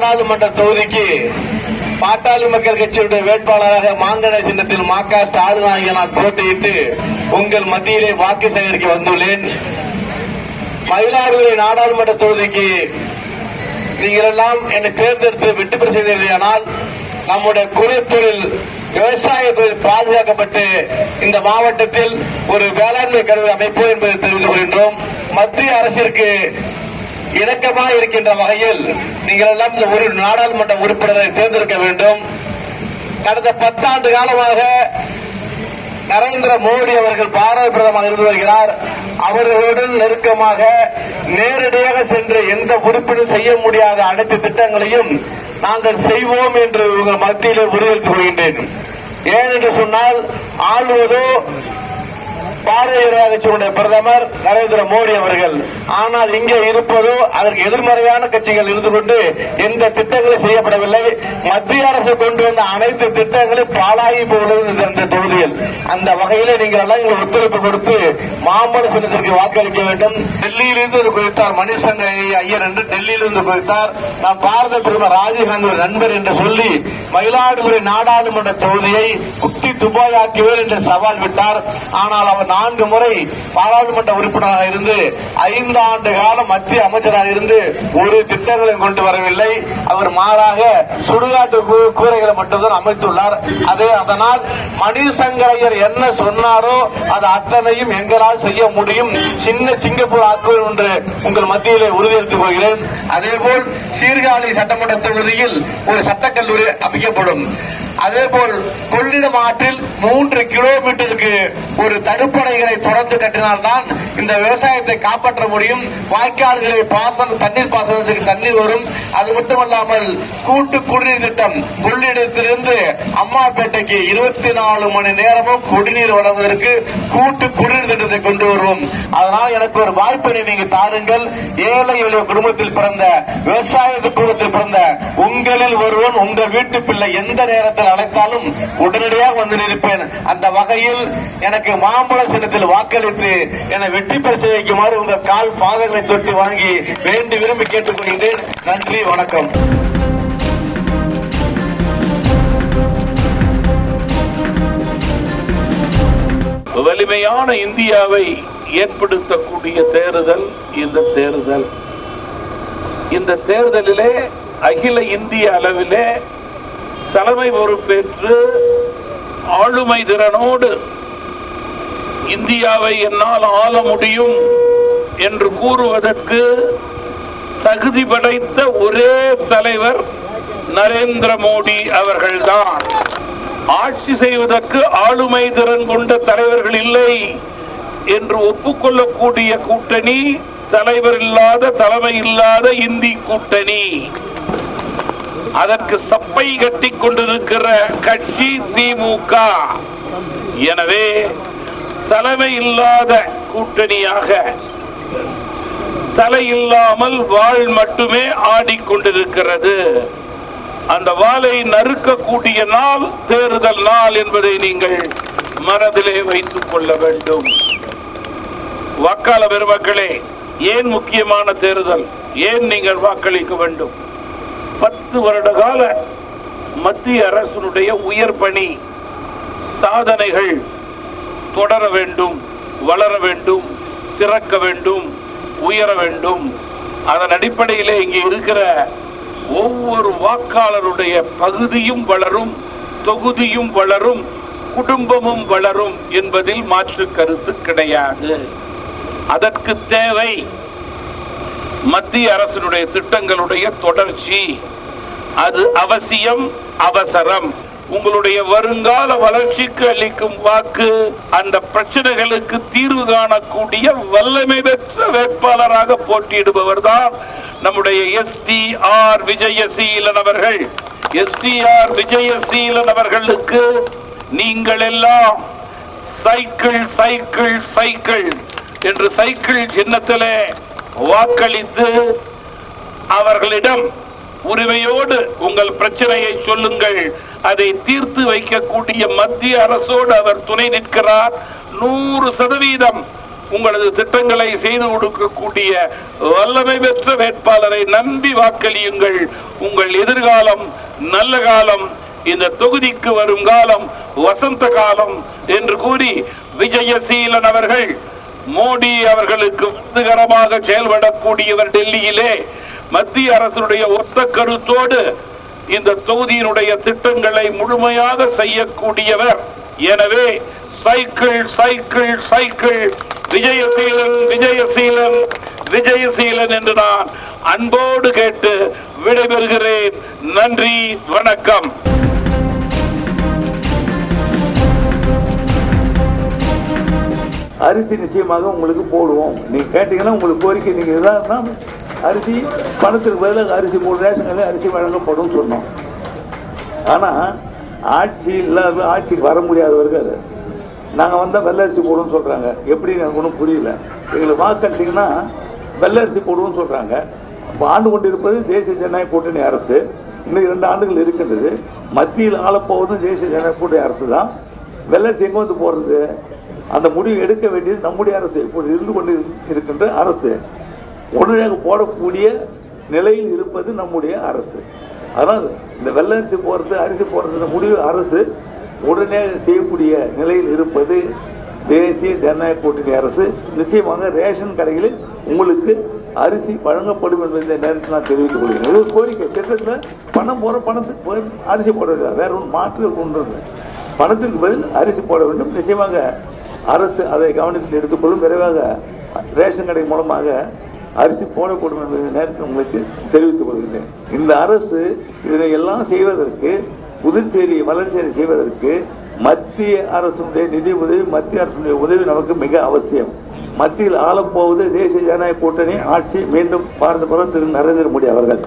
நாடாளுமன்ற தொகுதிக்கு பாட்டாளி மக்கள் கட்சியுடைய வேட்பாளராக மாங்கட சின்னத்தில் மா க ஸ்டாலின் ஆகிய நான் போட்டியிட்டு உங்கள் மத்தியிலே வாக்கு சேகரிக்க வந்துள்ளேன். மயிலாடுதுறை நாடாளுமன்ற தொகுதிக்கு நீங்கள் எல்லாம் என்னை தேர்ந்தெடுத்து வெற்றி பெற செய்தீர்களானால் நம்முடைய குறுத்தொழில் விவசாய தொழில் பாதுகாக்கப்பட்டு இந்த மாவட்டத்தில் ஒரு வேளாண்மை கல்வி அமைப்பு என்பதை தெரிவித்துக் கொள்கின்றோம். மத்திய அரசிற்கு இணக்கமாக இருக்கின்ற வகையில் நீங்கள் எல்லாம் இந்த ஒரு நாடாளுமன்ற உறுப்பினரை தேர்ந்தெடுக்க வேண்டும். கடந்த பத்தாண்டு காலமாக நரேந்திர மோடி அவர்கள் பாரத பிரதமர் இருந்து வருகிறார். அவர்களுடன் நெருக்கமாக நேரடியாக சென்று எந்த உறுப்பினர் செய்ய முடியாத அனைத்து திட்டங்களையும் நாங்கள் செய்வோம் என்று உங்கள் மத்தியிலே உறுதியளித்துக் கொள்கின்றேன். ஏன் என்று சொன்னால் ஆளுவதோ பாரதிய ஜனதா கட்சியுடைய பிரதமர் நரேந்திர மோடி அவர்கள். ஆனால் இங்கே இருப்பதோ அதற்கு எதிர்மறையான கட்சிகள் இருந்து கொண்டு எந்த திட்டங்களும் செய்யப்படவில்லை. மத்திய அரசு கொண்டு வந்த அனைத்து திட்டங்களும் பாழாகி போகிறது இந்த- தொகுதியில். அந்த வகையிலே நீங்கள் எல்லாம் எங்களுக்கு ஒத்துழைப்பு கொடுத்து மாம்பழ சின்னத்திற்கு வாக்களிக்க வேண்டும். டெல்லியிலிருந்து ஒரு குறித்தார் மணிசங்க ஐயர் என்று டெல்லியிலிருந்து குறித்தார் நான் பாரத பிரதமர் ராஜீவ்காந்தி நண்பர் என்று சொல்லி மயிலாடுதுறை நாடாளுமன்ற தொகுதியை குட்டி துபாயாக்குவேன் என்று சவால் விட்டார். ஆனால் அவர் நான்கு முறை பாராளுமன்ற உறுப்பினராக இருந்து ஐந்து ஆண்டு காலம் மத்திய அமைச்சராக இருந்து ஒரு திட்டங்களையும் கொண்டு வரவில்லை. அவர் மாறாக சுடுகாட்டு கூரைகளை மட்டும்தான் அமைத்துள்ளார். அதே அதனால் மணிசங்கரையர் என்ன சொன்னாரோ அது அத்தனையும் எங்களால் செய்ய முடியும். சின்ன சிங்கப்பூர் ஆக்குவேன் என்று உங்கள் மத்தியிலே உறுதியளித்துக் கொள்கிறேன். அதேபோல் சீர்காழி சட்டமன்ற தொகுதியில் ஒரு சட்டக்கல்லூரி அமைக்கப்படும். அதேபோல் கொள்ளிடம் ஆற்றில் மூன்று கிலோமீட்டருக்கு ஒரு தடுப்பு அடிப்படைகளை தொடர்ந்து கட்டினால்தான் இந்த விவசாயத்தை காப்பாற்ற முடியும். வாய்க்கால்களை பாசனம் தண்ணீர் பாசனத்துக்கு தண்ணீர் வரும். அது மட்டுமல்லாமல் கூட்டு குடிநீர் திட்டம் கொள்ளிடத்திலிருந்து அம்மாப்பேட்டைக்கு இருபத்தி நாலு மணி நேரமும் குடிநீர் வழங்குவதற்கு கூட்டு குடிநீர் திட்டத்தை கொண்டு வருவோம். அதனால் எனக்கு ஒரு வாய்ப்பினை நீங்க தாருங்கள். ஏழை எளிய குடும்பத்தில் பிறந்த விவசாய குடும்பத்தில் பிறந்த உங்களில் ஒருவன் உங்கள் வீட்டு பிள்ளை எந்த நேரத்தில் அழைத்தாலும் உடனடியாக வந்து நிற்பேன். அந்த வகையில் எனக்கு மாம்பழ சின்னத்தில் வாக்களித்து என வெற்றி பெற வைக்குமாறு உங்க கால் பாதங்களை தொட்டு வாங்கி வேண்டி விரும்பி கேட்டுக்கொள்கிறேன். நன்றி வணக்கம். வலிமையான இந்தியாவை ஏற்படுத்தக்கூடிய தேர்தல் இந்த தேர்தல். இந்த தேர்தலிலே அகில இந்திய அளவிலே தலைமை பொறுப்பேற்று ஆளுமை திறனோடு இந்தியாவை என்னால் ஆள முடியும் என்று கூறுவதற்கு தகுதி படைத்த ஒரே தலைவர் நரேந்திர மோடி அவர்கள்தான். ஆட்சி செய்வதற்கு ஆளுமை திறன் கொண்ட தலைவர்கள் இல்லை என்று ஒப்புக்கொள்ளக்கூடிய கூட்டணி தலைவர் இல்லாத தலைமை இல்லாத இந்தி கூட்டணி. அதற்கு சப்பை கட்டி கொண்டிருக்கிற கட்சி திமுக எனவே தலைமை இல்லாத கூட்டணியாக தலை இல்லாமல் வாள் மட்டுமே ஆடிக்கொண்டிருக்கிறது. அந்த வாளை நறுக்கக்கூடிய நாள் தேர்தல் நாள் என்பதை நீங்கள் மனதிலே வைத்துக் கொள்ள வேண்டும். வாக்காள பெருமக்களே ஏன் முக்கியமான தேர்தல்? ஏன் நீங்கள் வாக்களிக்க வேண்டும்? பத்து வருட கால மத்திய அரசினுடைய உயர் பணி சாதனைகள் தொடர வேண்டும் வளர வேண்டும் சிறக்க வேண்டும் உயர வேண்டும். அதன் அடிப்படையிலே இங்கே இருக்கிற ஒவ்வொரு வாக்காளருடைய பகுதியும் வளரும் தொகுதியும் வளரும் குடும்பமும் வளரும் என்பதில் மாற்று கருத்து கிடையாது. அதற்கு தேவை மத்திய அரசினுடைய திட்டங்களுடைய தொடர்ச்சி. அது அவசியம் அவசரம். உங்களுடைய வருங்கால வளர்ச்சிக்கு அளிக்கும் வாக்கு அந்த பிரச்சனைகளுக்கு தீர்வு காணக்கூடிய வல்லமை பெற்ற வேட்பாளராக போட்டியிடுபவர் தான் நம்முடைய எஸ் டி ஆர் விஜயசீலன் அவர்கள். எஸ் டி ஆர் விஜயசீலன் அவர்களுக்கு நீங்கள் எல்லாம் சைக்கிள் சைக்கிள் சைக்கிள் என்று சைக்கிள் சின்னத்திலே வாக்களித்து அவர்களிடம் உரிமையோடு உங்கள் பிரச்சனையை சொல்லுங்கள். அதை தீர்த்து வைக்கக்கூடிய மத்திய அரசோடு அவர் துணை நிற்கிறார். நூறு சதவீதம் உங்களது திட்டங்களை செய்து கொடுக்கக்கூடிய வல்லமை பெற்ற வேட்பாளரை நம்பி வாக்களியுங்கள். உங்கள் எதிர்காலம் நல்ல காலம் இந்த தொகுதிக்கு வரும் காலம் வசந்த காலம் என்று கூறி விஜயசீலன் அவர்கள் மோடி அவர்களுக்கு உதவிகரமாக செயல்படக்கூடியவர் டெல்லியிலே மத்திய அரசுடைய ஒத்த கருத்தோடு இந்த தொகுதியினுடைய திட்டங்களை முழுமையாக செய்யக்கூடியவர். எனவே cycle cycle cycle. Vijayaseelan Vijayaseelan Vijayaseelan என்று நான் அன்போடு கேட்டு விடைபெறுகிறேன். நன்றி வணக்கம். அரிசி நிச்சயமாக உங்களுக்கு போடுவோம். நீங்கள் கேட்டீங்கன்னா உங்களுக்கு கோரிக்கை. நீங்க இதுதான் அரிசி பணத்துக்கு பதிலாக அரிசி மூணு ரேஷன் அரிசி வழங்கப்படும் சொன்னோம். ஆனால் ஆட்சி இல்லாத ஆட்சிக்கு வர முடியாதவர்கள் நாங்கள் வந்தால் வெள்ளை அரிசி போடுவோம்னு சொல்கிறாங்க எப்படி எனக்கு ஒன்றும் புரியல. எங்களுக்கு வாக்களிச்சிங்கன்னா வெள்ளை அரிசி போடுவோம்னு சொல்கிறாங்க இப்போ ஆண்டு கொண்டிருப்பது தேசிய ஜனநாயக கூட்டணி அரசு. இன்னும் இரண்டு ஆண்டுகள் இருக்கின்றது. மத்தியில் ஆளப்போவதும் தேசிய ஜனநாயக கூட்டணி அரசு தான். வெள்ளை அரிசி வந்து போறது அந்த முடிவு எடுக்க வேண்டியது நம்முடைய அரசு. இப்போது இருந்து கொண்டு இருக்கின்ற அரசு. உடனடியாக போடக்கூடிய நிலையில் இருப்பது நம்முடைய அரசு. அதனால் இந்த வெள்ளை அரிசி போடுறது அரிசி போடுறது முடிவு அரசு உடனடியாக செய்யக்கூடிய நிலையில் இருப்பது தேசிய ஜனநாயக கூட்டணி அரசு. நிச்சயமாக ரேஷன் கடைகளில் உங்களுக்கு அரிசி வழங்கப்படும் என்பதை நேரத்தில் நான் தெரிவித்துக் கொள்கிறேன். இது ஒரு கோரிக்கை. திட்டத்தில் பணம் போகிற பணத்துக்கு போய் அரிசி போட வேண்டியது. வேற ஒன்று மாற்று ஒன்று இல்லை. பணத்திற்கு பதில் அரிசி போட வேண்டும். நிச்சயமாக அரசு அதை கவனத்தில் எடுத்துக்கொள்ளும். விரைவாக ரேஷன் கடை மூலமாக அரிசி போடக்கூடும் என்பது நேரத்தில் உங்களுக்கு தெரிவித்துக் கொள்கிறேன். இந்த அரசு இதனை எல்லாம் செய்வதற்கு புதுச்சேரி வளர்ச்சியை செய்வதற்கு மத்திய அரசுடைய நிதி உதவி மத்திய அரசுடைய உதவி நமக்கு மிக அவசியம். மத்தியில் ஆளப்போவது தேசிய ஜனநாயக கூட்டணி ஆட்சி மீண்டும் பாரத பிரதமர் திரு நரேந்திர மோடி அவர்கள்.